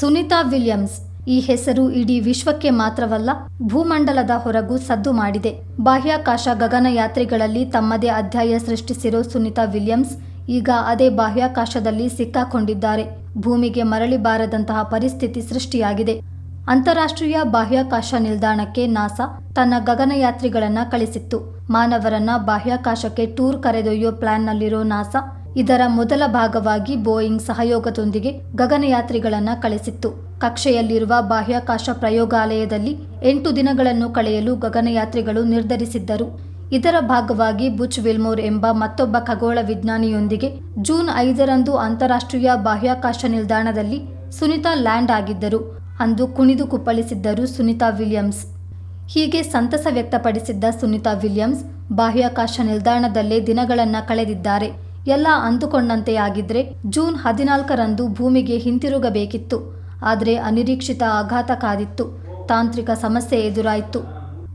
Sunita Williams. ಈ ಹೆಸರು ಇಡೀ ವಿಶ್ವಕ್ಕೆ ಮಾತ್ರವಲ್ಲ, ಭೂಮಂಡಲದ ಹೊರಗೂ ಸದ್ದು ಮಾಡಿದೆ. ಬಾಹ್ಯಾಕಾಶ ಗಗನಯಾತ್ರಿಗಳಲ್ಲಿ ತಮ್ಮದೇ ಅಧ್ಯಾಯ ಸೃಷ್ಟಿಸಿರೋ ಸುನಿತಾ ವಿಲಿಯಮ್ಸ್ ಈಗ ಅದೇ ಬಾಹ್ಯಾಕಾಶದಲ್ಲಿ ಸಿಕ್ಕಾಕೊಂಡಿದ್ದಾರೆ. ಭೂಮಿಗೆ ಮರಳಿ ಬಾರದಂತಹ ಪರಿಸ್ಥಿತಿ ಸೃಷ್ಟಿಯಾಗಿದೆ. ಅಂತಾರಾಷ್ಟ್ರೀಯ ಬಾಹ್ಯಾಕಾಶ ನಿಲ್ದಾಣಕ್ಕೆ ನಾಸಾ ತನ್ನ ಗಗನಯಾತ್ರಿಗಳನ್ನ ಕಳಿಸಿತ್ತು. ಮಾನವರನ್ನ ಬಾಹ್ಯಾಕಾಶಕ್ಕೆ ಟೂರ್ ಕರೆದೊಯ್ಯೋ ಪ್ಲಾನ್ನಲ್ಲಿರೋ ನಾಸಾ ಇದರ ಮೊದಲ ಭಾಗವಾಗಿ ಬೋಯಿಂಗ್ ಸಹಯೋಗದೊಂದಿಗೆ ಗಗನಯಾತ್ರಿಗಳನ್ನು ಕಳಿಸಿತ್ತು. ಕಕ್ಷೆಯಲ್ಲಿರುವ ಬಾಹ್ಯಾಕಾಶ ಪ್ರಯೋಗಾಲಯದಲ್ಲಿ ಎಂಟು ದಿನಗಳನ್ನು ಕಳೆಯಲು ಗಗನಯಾತ್ರಿಗಳು ನಿರ್ಧರಿಸಿದ್ದರು. ಇದರ ಭಾಗವಾಗಿ ಬುಚ್ ವಿಲ್ಮೋರ್ ಎಂಬ ಮತ್ತೊಬ್ಬ ಖಗೋಳ ವಿಜ್ಞಾನಿಯೊಂದಿಗೆ ಜೂನ್ ಐದರಂದು ಅಂತಾರಾಷ್ಟ್ರೀಯ ಬಾಹ್ಯಾಕಾಶ ನಿಲ್ದಾಣದಲ್ಲಿ ಸುನಿತಾ ಲ್ಯಾಂಡ್ ಆಗಿದ್ದರು. ಅಂದು ಕುಣಿದು ಕುಪ್ಪಳಿಸಿದ್ದರು ಸುನಿತಾ ವಿಲಿಯಮ್ಸ್. ಹೀಗೆ ಸಂತಸ ವ್ಯಕ್ತಪಡಿಸಿದ್ದ ಸುನಿತಾ ವಿಲಿಯಮ್ಸ್ ಬಾಹ್ಯಾಕಾಶ ನಿಲ್ದಾಣದಲ್ಲೇ ದಿನಗಳನ್ನು ಕಳೆದಿದ್ದಾರೆ. ಎಲ್ಲ ಅಂದುಕೊಂಡಂತೆ ಆಗಿದ್ರೆ ಜೂನ್ ಹದಿನಾಲ್ಕರಂದು ಭೂಮಿಗೆ ಹಿಂತಿರುಗಬೇಕಿತ್ತು. ಆದರೆ ಅನಿರೀಕ್ಷಿತ ಆಘಾತ ಕಾದಿತ್ತು. ತಾಂತ್ರಿಕ ಸಮಸ್ಯೆ ಎದುರಾಯಿತು.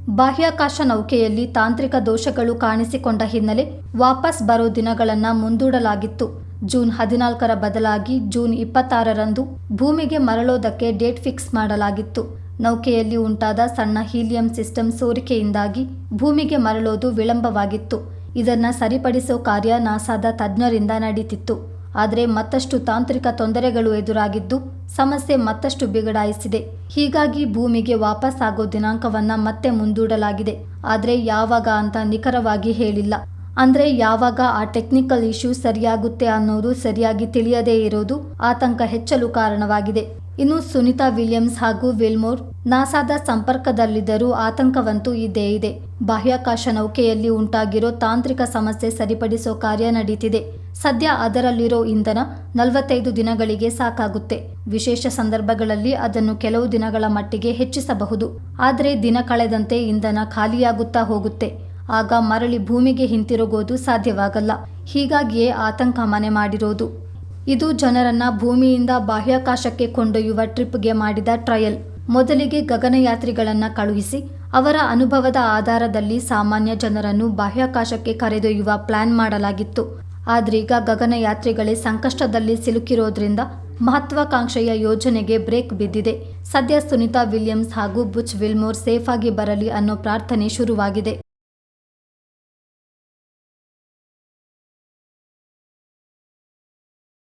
ಬಾಹ್ಯಾಕಾಶ ನೌಕೆಯಲ್ಲಿ ತಾಂತ್ರಿಕ ದೋಷಗಳು ಕಾಣಿಸಿಕೊಂಡ ಹಿನ್ನೆಲೆ ವಾಪಸ್ ಬರೋ ದಿನಗಳನ್ನು ಮುಂದೂಡಲಾಗಿತ್ತು. ಜೂನ್ ಹದಿನಾಲ್ಕರ ಬದಲಾಗಿ ಜೂನ್ ಇಪ್ಪತ್ತಾರರಂದು ಭೂಮಿಗೆ ಮರಳೋದಕ್ಕೆ ಡೇಟ್ ಫಿಕ್ಸ್ ಮಾಡಲಾಗಿತ್ತು. ನೌಕೆಯಲ್ಲಿ ಉಂಟಾದ ಸಣ್ಣ ಹೀಲಿಯಂ ಸಿಸ್ಟಮ್ ಸೋರಿಕೆಯಿಂದಾಗಿ ಭೂಮಿಗೆ ಮರಳೋದು ವಿಳಂಬವಾಗಿತ್ತು. ಇದನ್ನ ಸರಿಪಡಿಸೋ ಕಾರ್ಯ ನಾಸಾದ ತಜ್ಞರಿಂದ ನಡೀತಿತ್ತು. ಆದರೆ ಮತ್ತಷ್ಟು ತಾಂತ್ರಿಕ ತೊಂದರೆಗಳು ಎದುರಾಗಿದ್ದು ಸಮಸ್ಯೆ ಮತ್ತಷ್ಟು ಬಿಗಡಾಯಿಸಿದೆ. ಹೀಗಾಗಿ ಭೂಮಿಗೆ ವಾಪಸ್ ಆಗೋ ದಿನಾಂಕವನ್ನ ಮತ್ತೆ ಮುಂದೂಡಲಾಗಿದೆ. ಆದರೆ ಯಾವಾಗ ಅಂತ ನಿಖರವಾಗಿ ಹೇಳಿಲ್ಲ. ಅಂದ್ರೆ ಯಾವಾಗ ಆ ಟೆಕ್ನಿಕಲ್ ಇಶ್ಯೂ ಸರಿಯಾಗುತ್ತೆ ಅನ್ನೋದು ಸರಿಯಾಗಿ ತಿಳಿಯದೇ ಇರೋದು ಆತಂಕ ಹೆಚ್ಚಲು ಕಾರಣವಾಗಿದೆ. ಇನ್ನು ಸುನಿತಾ ವಿಲಿಯಮ್ಸ್ ಹಾಗೂ ವಿಲ್ಮೋರ್ ನಾಸಾದ ಸಂಪರ್ಕದಲ್ಲಿದ್ದರೂ ಆತಂಕವಂತೂ ಇದ್ದೇ ಇದೆ. ಬಾಹ್ಯಾಕಾಶ ನೌಕೆಯಲ್ಲಿ ಉಂಟಾಗಿರೋ ತಾಂತ್ರಿಕ ಸಮಸ್ಯೆ ಸರಿಪಡಿಸೋ ಕಾರ್ಯ ನಡೀತಿದೆ. ಸದ್ಯ ಅದರಲ್ಲಿರೋ ಇಂಧನ ನಲವತ್ತೈದು ದಿನಗಳಿಗೆ ಸಾಕಾಗುತ್ತೆ. ವಿಶೇಷ ಸಂದರ್ಭಗಳಲ್ಲಿ ಅದನ್ನು ಕೆಲವು ದಿನಗಳ ಮಟ್ಟಿಗೆ ಹೆಚ್ಚಿಸಬಹುದು. ಆದರೆ ದಿನ ಕಳೆದಂತೆ ಇಂಧನ ಖಾಲಿಯಾಗುತ್ತಾ ಹೋಗುತ್ತೆ. ಆಗ ಮರಳಿ ಭೂಮಿಗೆ ಹಿಂತಿರುಗೋದು ಸಾಧ್ಯವಾಗಲ್ಲ. ಹೀಗಾಗಿಯೇ ಆತಂಕ ಮನೆ ಮಾಡಿರೋದು. ಇದು ಜನರನ್ನ ಭೂಮಿಯಿಂದ ಬಾಹ್ಯಾಕಾಶಕ್ಕೆ ಕೊಂಡೊಯ್ಯುವ ಟ್ರಿಪ್ಗೆ ಮಾಡಿದ ಟ್ರಯಲ್. ಮೊದಲಿಗೆ ಗಗನಯಾತ್ರಿಗಳನ್ನ ಕಳುಹಿಸಿ, ಅವರ ಅನುಭವದ ಆಧಾರದಲ್ಲಿ ಸಾಮಾನ್ಯ ಜನರನ್ನು ಬಾಹ್ಯಾಕಾಶಕ್ಕೆ ಕರೆದೊಯ್ಯುವ ಪ್ಲಾನ್ ಮಾಡಲಾಗಿತ್ತು. ಆದ್ರೀಗ ಗಗನಯಾತ್ರಿಗಳೇ ಸಂಕಷ್ಟದಲ್ಲಿ ಸಿಲುಕಿರೋದ್ರಿಂದ ಮಹತ್ವಾಕಾಂಕ್ಷೆಯ ಯೋಜನೆಗೆ ಬ್ರೇಕ್ ಬಿದ್ದಿದೆ. ಸದ್ಯ ಸುನಿತಾ ವಿಲಿಯಮ್ಸ್ ಹಾಗೂ ಬುಚ್ ವಿಲ್ಮೋರ್ ಸೇಫ್ ಆಗಿ ಬರಲಿ ಅನ್ನೋ ಪ್ರಾರ್ಥನೆ ಶುರುವಾಗಿದೆ.